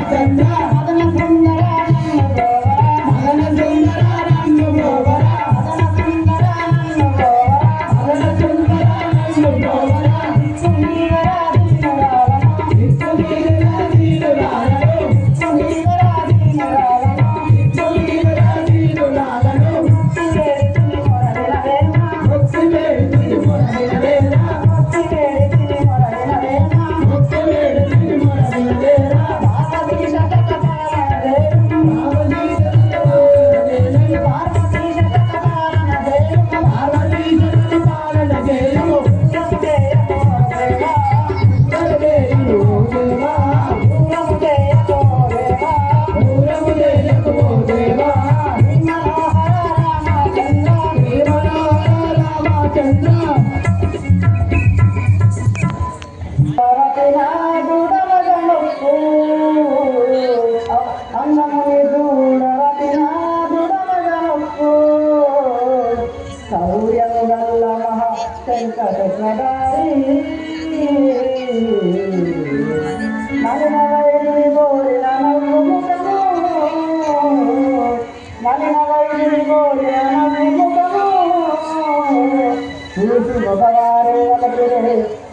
Father, you friend,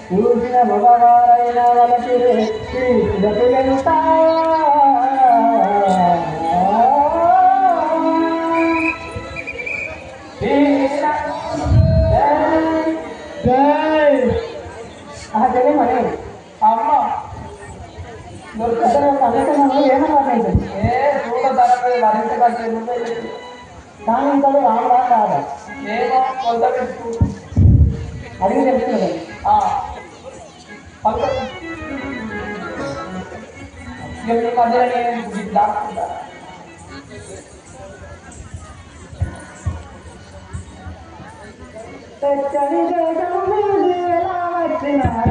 చూసిన మగవారైన వాళ్ళకి చూసిన పిల్లలుతా Yeah. అదే మరి. అమ్మ. నువ్వు కథలో పనిచేస్తున్నావు ఏమన్నా ఏ చూడ తరగతి మరింత కానీ ఇంకా రాము రా కాదా అడిగి చెప్తున్నాను పక్క. మధ్యలో तचन जगमेली रावचना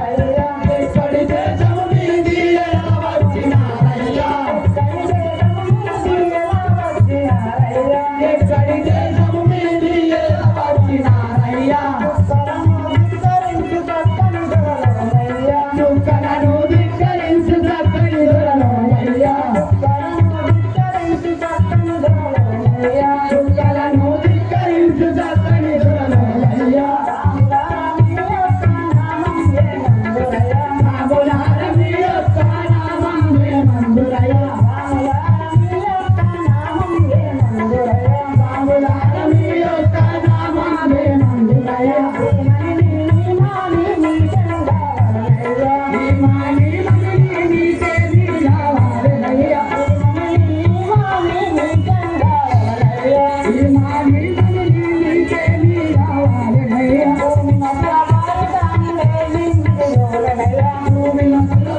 we love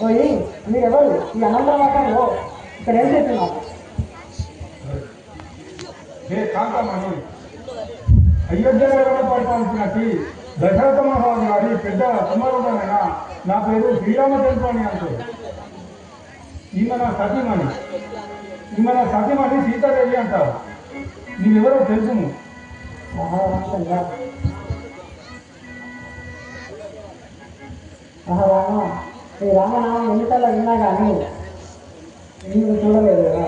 పోయి మీరెవరు ఈ అనంతర మతంలో ఇక్కడ ఏం చేస్తున్నారు? అయోధ్యపడటానికి దశరథ మహారాజు గారి పెద్ద కుమారుడమైన నా పేరు శ్రీరామచంద్ర అని అంటారు ఈమె నా సతీమణి. ఈమె నా సతీమణి సీతాదేవి అంటారు. నీవెవరో తెలుసు మహారాజా మహారాణా ರಾಮನಾಮ ಎನ್ನಿಟಲ್ಲ ಇನ್ನಾಗ ಅನ್ನ ನಿಮ್ಗೆ ತೊಂದರೆ ಇದೆ